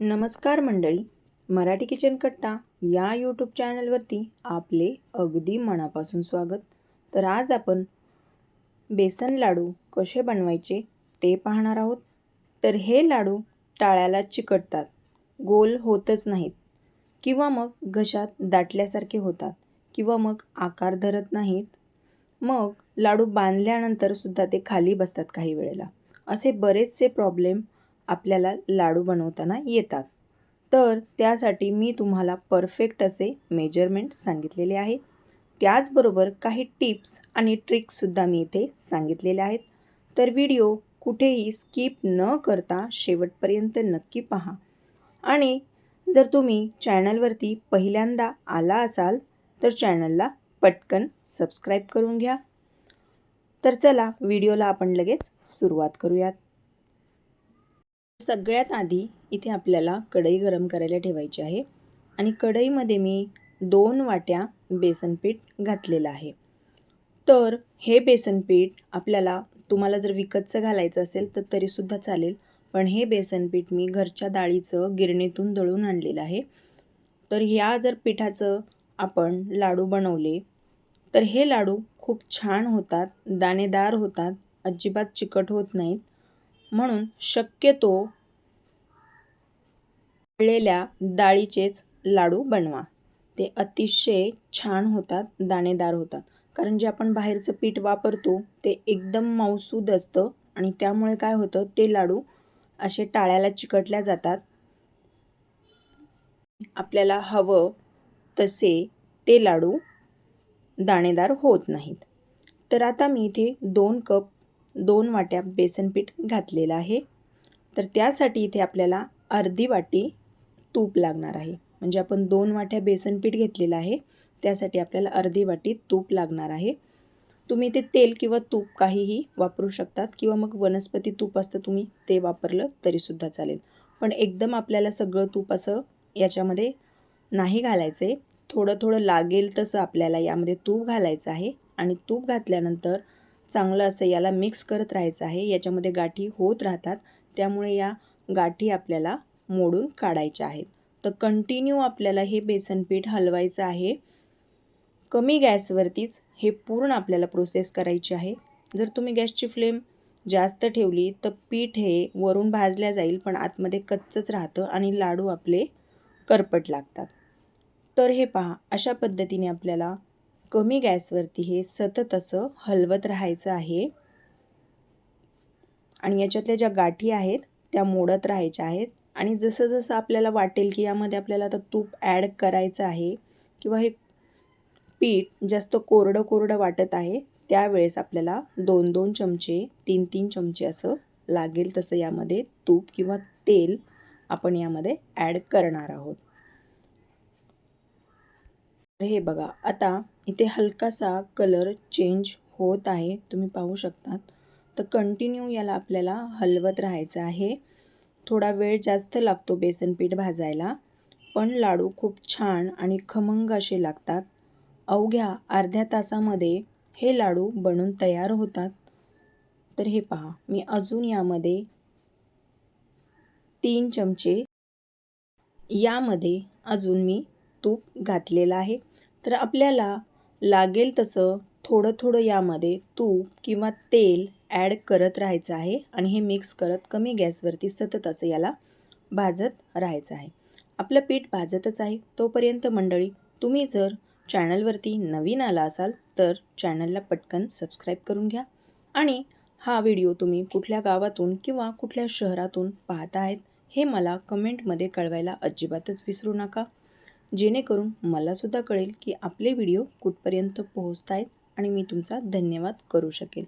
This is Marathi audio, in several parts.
नमस्कार मंडळी मराठी किचन कट्टा या यूट्यूब चॅनलवरती आपले अगदी मनापासून स्वागत. तर आज आपण बेसन लाडू कसे बनवायचे ते पाहणार आहोत. तर हे लाडू टाळ्याला चिकटतात गोल होतच नाहीत किंवा मग घशात दाटल्यासारखे होतात किंवा मग आकार धरत नाहीत. मग लाडू बांधल्यानंतरसुद्धा ते खाली बसतात काही वेळेला. असे बरेचसे प्रॉब्लेम आपल्याला लाडू बनवताना येतात. तर त्यासाठी मी तुम्हाला परफेक्ट असे मेजरमेंट सांगितलेले आहे त्याचबरोबर काही टिप्स आणि ट्रिक्ससुद्धा मी इथे सांगितलेल्या आहेत. तर व्हिडिओ कुठेही स्किप न करता शेवटपर्यंत नक्की पहा. आणि जर तुम्ही चॅनलवरती पहिल्यांदा आला असाल तर चॅनलला पटकन सबस्क्राईब करून घ्या. तर चला व्हिडिओला आपण लगेच सुरुवात करूयात. सगळ्यात आधी इथे आपल्याला कढई गरम करायला ठेवायची आहे आणि कढईमध्ये मी दोन वाट्या बेसनपीठ घातलेलं आहे. तर हे बेसनपीठ आपल्याला तुम्हाला जर विकतचं घालायचं असेल तर तरीसुद्धा चालेल पण हे बेसनपीठ मी घरच्या डाळीचं गिरणीतून दळून आणलेलं आहे. तर ह्या जर पिठाचं आपण लाडू बनवले तर हे लाडू खूप छान होतात दाणेदार होतात अजिबात चिकट होत नाहीत. म्हणून शक्यतो तळलेल्या डाळीचेच लाडू बनवा. ते अतिशय छान होतात दाणेदार होतात. कारण जे आपण बाहेरचं पीठ वापरतो ते एकदम मऊसूद असतं आणि त्यामुळे काय होतं ते लाडू असे टाळ्याला चिकटल्या जातात. आपल्याला हवं तसे ते लाडू दाणेदार होत नाहीत. तर आता मी इथे दोन कप दोन वाट्या बेसन पीठ घातलेलं आहे. तर त्यासाठी इथे आपल्याला अर्धी वाटी तूप लागणार आहे. म्हणजे आपण दोन वाट्या बेसन पीठ घेतलेलं आहे. त्यासाठी आपल्याला अर्धी वाटी तूप लागणार आहे. तुम्ही ते तेल किंवा तूप काहीही वापरू शकतात किंवा मग वनस्पती तूप असतं तुम्ही ते वापरलं तरीसुद्धा चालेल. पण एकदम आपल्याला सगळं तूप असं याच्यामध्ये नाही घालायचं आहे थोडं थोडं लागेल तसं आपल्याला यामध्ये तूप घालायचं आहे. आणि तूप घातल्यानंतर चांगलं असं याला मिक्स करत राहायचं आहे. याच्यामध्ये गाठी होत राहतात. त्यामुळे या गाठी आपल्याला मोडून काढायच्या आहेत. तर कंटिन्यू आपल्याला हे बेसन पीठ हलवायचं आहे. कमी गॅसवरतीच हे पूर्ण आपल्याला प्रोसेस करायची आहे. जर तुम्ही गॅसची फ्लेम जास्त ठेवली तर पीठ हे वरून भाजल्या जाईल पण आतमध्ये कच्चंच राहतं आणि लाडू आपले करपट लागतात. तर हे पहा अशा पद्धतीने आपल्याला कमी गॅसवरती हे सतत असं हलवत राहायचं आहे. आणि याच्यातल्या ज्या गाठी आहेत त्या मोडत राहायच्या आहेत. आणि जसं जसं आपल्याला वाटेल की यामध्ये आपल्याला आता तूप ॲड करायचं आहे किंवा हे पीठ जास्त कोरडं कोरडं वाटत आहे त्यावेळेस आपल्याला दोन दोन चमचे तीन तीन चमचे असं लागेल तसं यामध्ये तूप किंवा तेल आपण यामध्ये ॲड करणार आहोत. हे बघा आता इथे हलकासा कलर चेंज होत आहे. तुम्ही पाहू शकतात. तर कंटिन्यू याला आपल्याला हलवत राहायचं आहे. थोडा वेळ जास्त लागतो बेसन पीठ भाजायला. पण लाडू खूप छान आणि खमंग असे लागतात. अवघ्या अर्ध्या तासामध्ये हे लाडू बनून तयार होतात. तर हे पहा मी अजून यामध्ये तीन चमचे यामध्ये अजून मी तूप घातलेलं आहे. तर आपल्याला लागेल तसं थोडं थोडं यामध्ये तूप किंवा तेल ॲड करत राहायचं आहे आणि हे मिक्स करत कमी गॅसवरती सतत असं याला भाजत राहायचं आहे. आपलं पीठ भाजतच आहे. तोपर्यंत मंडळी तुम्ही जर चॅनलवरती नवीन आला असाल तर चॅनलला पटकन सबस्क्राईब करून घ्या आणि हा व्हिडिओ तुम्ही कुठल्या गावातून किंवा कुठल्या शहरातून पाहत आहेत हे मला कमेंटमध्ये कळवायला अजिबातच विसरू नका. जेणेकरून मलासुद्धा कळेल की आपले व्हिडिओ कुठपर्यंत पोहोचत आहेत आणि मी तुमचा धन्यवाद करू शकेल.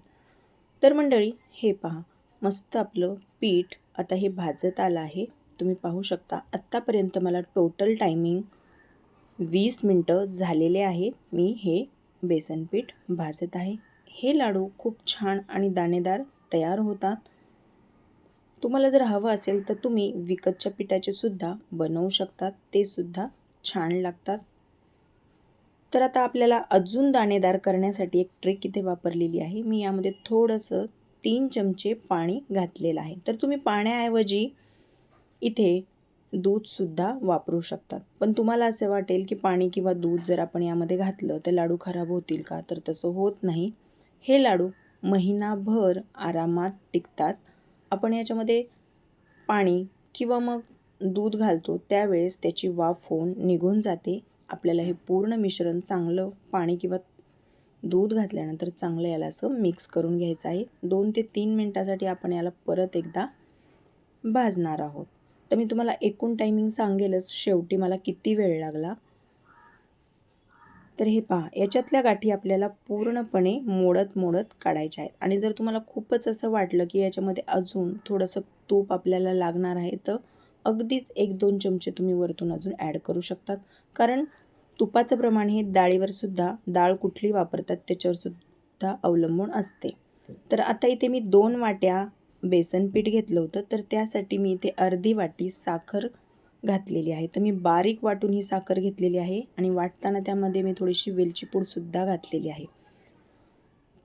तर मंडळी हे पहा. मस्त आपलं पीठ आता हे भाजत आलं आहे. तुम्ही पाहू शकता आत्तापर्यंत मला टोटल टायमिंग वीस मिनटं झालेले आहेत. मी हे बेसन पीठ भाजत आहे. हे लाडू खूप छान आणि दाणेदार तयार होतात. तुम्हाला जर हवं असेल तर तुम्ही विकतच्या पिठाचे सुद्धा बनवू शकतात ते सुद्धा छान लागतात. तर आता आपल्याला अजून दाणेदार करण्यासाठी एक ट्रिक इथे वापरलेली आहे. मी यामध्ये थोडंसं तीन चमचे पाणी घातलेलं आहे. तर तुम्ही पाण्याऐवजी इथे दूधसुद्धा वापरू शकतात. पण तुम्हाला असे वाटेल की पाणी किंवा दूध जर आपण यामध्ये घातलं तर लाडू खराब होतील का? तर तसं होत नाही. हे लाडू महिनाभर आरामात टिकतात. आपण याच्यामध्ये पाणी किंवा मग दूध घालतो त्यावेळेस त्याची वाफ होऊन निघून जाते. आपल्याला हे पूर्ण मिश्रण चांगलं पाणी किंवा दूध घातल्यानंतर चांगलं याला असं मिक्स करून घ्यायचं आहे. दोन ते तीन मिनटासाठी आपण याला परत एकदा भाजणार आहोत. तर मी तुम्हाला एकूण टायमिंग सांगेलच शेवटी मला किती वेळ लागला. तर हे पहा याच्यातल्या गाठी आपल्याला पूर्णपणे मोडत मोडत काढायच्या आहेत. आणि जर तुम्हाला खूपच असं वाटलं की याच्यामध्ये अजून थोडंसं तूप आपल्याला लागणार आहे तर अगदीच एक दोन चमचे तुम्ही वरतून अजून ॲड करू शकतात. कारण तुपाचं प्रमाण हे डाळीवर सुद्धा डाळ कुठली वापरतात त्याच्यावर सुद्धा अवलंबून असते. तर आता इथे मी दोन वाट्या बेसन पीठ घेतलं होतं तर त्यासाठी मी इथे अर्धी वाटी साखर घातलेली आहे. तर मी बारीक वाटून ही साखर घेतलेली आहे आणि वाटताना त्यामध्ये मी थोडीशी वेलची पूडसुद्धा घातलेली आहे.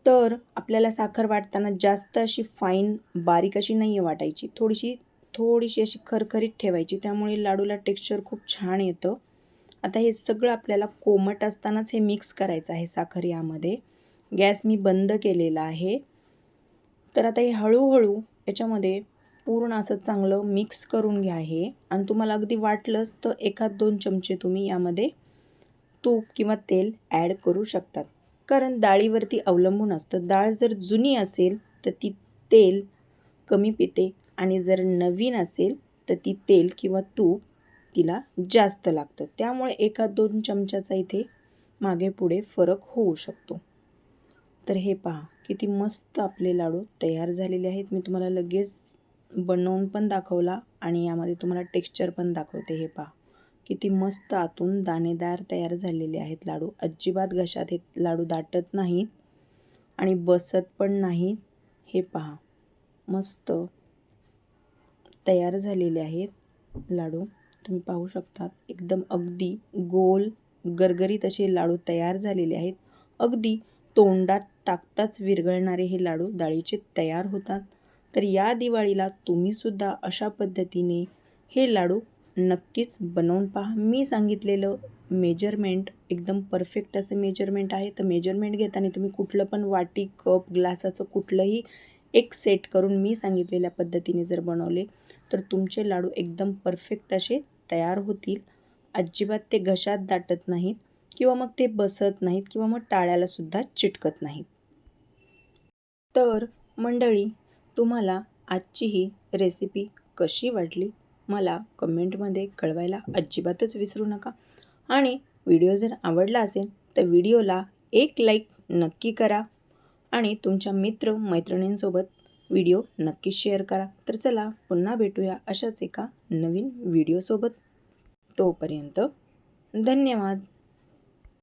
तर आपल्याला साखर वाटताना जास्त अशी फाईन बारीक अशी नाही आहे वाटायची. थोडीशी थोडीशी अशी खरखरीत ठेवायची. त्यामुळे लाडूला टेक्स्चर खूप छान येतं. आता हे सगळं आपल्याला कोमट असतानाच हे मिक्स करायचं आहे साखर यामध्ये. गॅस मी बंद केलेला आहे. तर आता हे हळूहळू याच्यामध्ये पूर्ण असं चांगलं मिक्स करून घ्या हे. आणि तुम्हाला अगदी वाटलंच तर एखाद दोन चमचे तुम्ही यामध्ये तूप किंवा तेल ॲड करू शकतात. कारण डाळीवरती अवलंबून असतं. डाळ जर जुनी असेल तर ती तेल कमी पिते. आणि जर नवीन असेल तर ती तेल किंवा तूप तिला जास्त लागतं. त्यामुळे एका दोन चमच्याचा इथे मागे पुढे फरक होऊ शकतो. तर हे पहा किती मस्त आपले लाडू तयार झालेले आहेत. मी तुम्हाला लगेच बनवून पण दाखवला आणि यामध्ये तुम्हाला टेक्स्चर पण दाखवते. हे पहा किती मस्त आतून दाणेदार तयार झालेले आहेत लाडू. अजिबात घशात हे लाडू दाटत नाहीत आणि बसत पण नाहीत. हे पहा मस्त तयार झालेले आहेत. लाडू तुम्ही पाहू शकतात. एकदम अगदी गोल गरगरीत असे लाडू तयार झालेले आहेत. अगदी तोंडात टाकताच विरघळणारे हे लाडू डाळीचे तयार होतात. तर या दिवाळीला तुम्हीसुद्धा अशा पद्धतीने हे लाडू नक्कीच बनवून पहा. मी सांगितलेलं मेजरमेंट एकदम परफेक्ट असं मेजरमेंट आहे. तर मेजरमेंट घेताना तुम्ही कुठलं पण वाटी कप ग्लासाचं कुठलंही एक सेट करून मी सांगितलेल्या पद्धतीने जर बनवले तर तुमचे लाडू एकदम परफेक्ट असे तयार होतील. अजिबात ते घशात दाटत नाहीत किंवा मग ते बसत नाहीत किंवा मग टाळ्यालासुद्धा चिटकत नाहीत. तर मंडळी तुम्हाला आजची ही रेसिपी कशी वाटली? मला कमेंटमध्ये कळवायला अजिबातच विसरू नका. आणि व्हिडिओ जर आवडला असेल तर व्हिडिओला एक लाईक नक्की करा. आणि तुमच्या मित्र मैत्रिणींसोबत व्हिडिओ नक्की शेअर करा. तर चला पुन्हा भेटूया अशाच एका नवीन व्हिडिओसोबत. तोपर्यंत धन्यवाद.